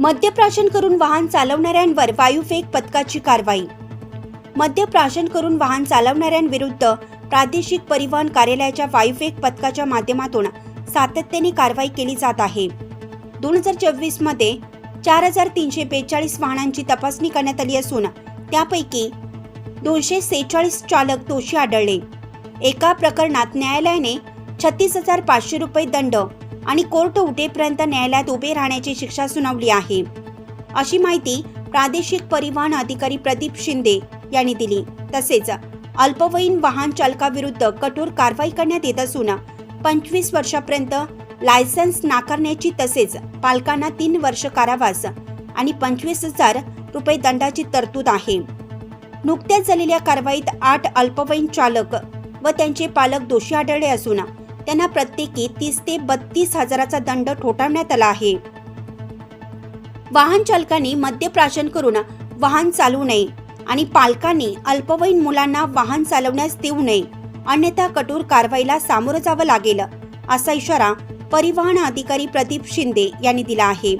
मद्यप्राशन करून वाहन चालवणाऱ्यांवर वायुफेक पथकाची कारवाई. मद्यप्राशन करून वाहन चालवणाऱ्यांविरुद्ध प्रादेशिक परिवहन कार्यालयाच्या वायुफेक पथकाच्या माध्यमातून सातत्याने कारवाई केली जात आहे. दोन हजार चोवीसमध्ये चार हजार तीनशे बेचाळीस वाहनांची तपासणी करण्यात आली असून त्यापैकी दोनशे सेहेचाळीस चालक दोषी आढळले. एका प्रकरणात न्यायालयाने छत्तीस हजार पाचशे रुपये दंड आणि कोर्ट उठेपर्यंत न्यायालयात उभे राहण्याची शिक्षा सुनावली आहे. अशी माहिती प्रादेशिक परिवहन अधिकारी प्रदीप शिंदे यांनी दिली. तसेच अल्पवयीन वाहन चालकाविरुद्ध कठोर कारवाई करण्यात येत असून पंचवीस वर्षापर्यंत लायसन्स नाकारण्याची तसेच पालकांना तीन वर्ष कारावास आणि पंचवीस हजार रुपये दंडाची तरतूद आहे. नुकत्याच झालेल्या कारवाईत आठ अल्पवयीन चालक व त्यांचे पालक दोषी आढळले असून त्यांना प्रत्येकी तीस ते बत्तीस हजाराचा दंड ठोठावण्यात आला आहे. वाहन चालकांनी मद्यप्राशन करून वाहन चालवू नये आणि पालकांनी अल्पवयीन मुलांना वाहन चालवण्यास देऊ नये. अन्यथा कठोर कारवाईला सामोरं जावं लागेल असा इशारा परिवहन अधिकारी प्रदीप शिंदे यांनी दिला आहे.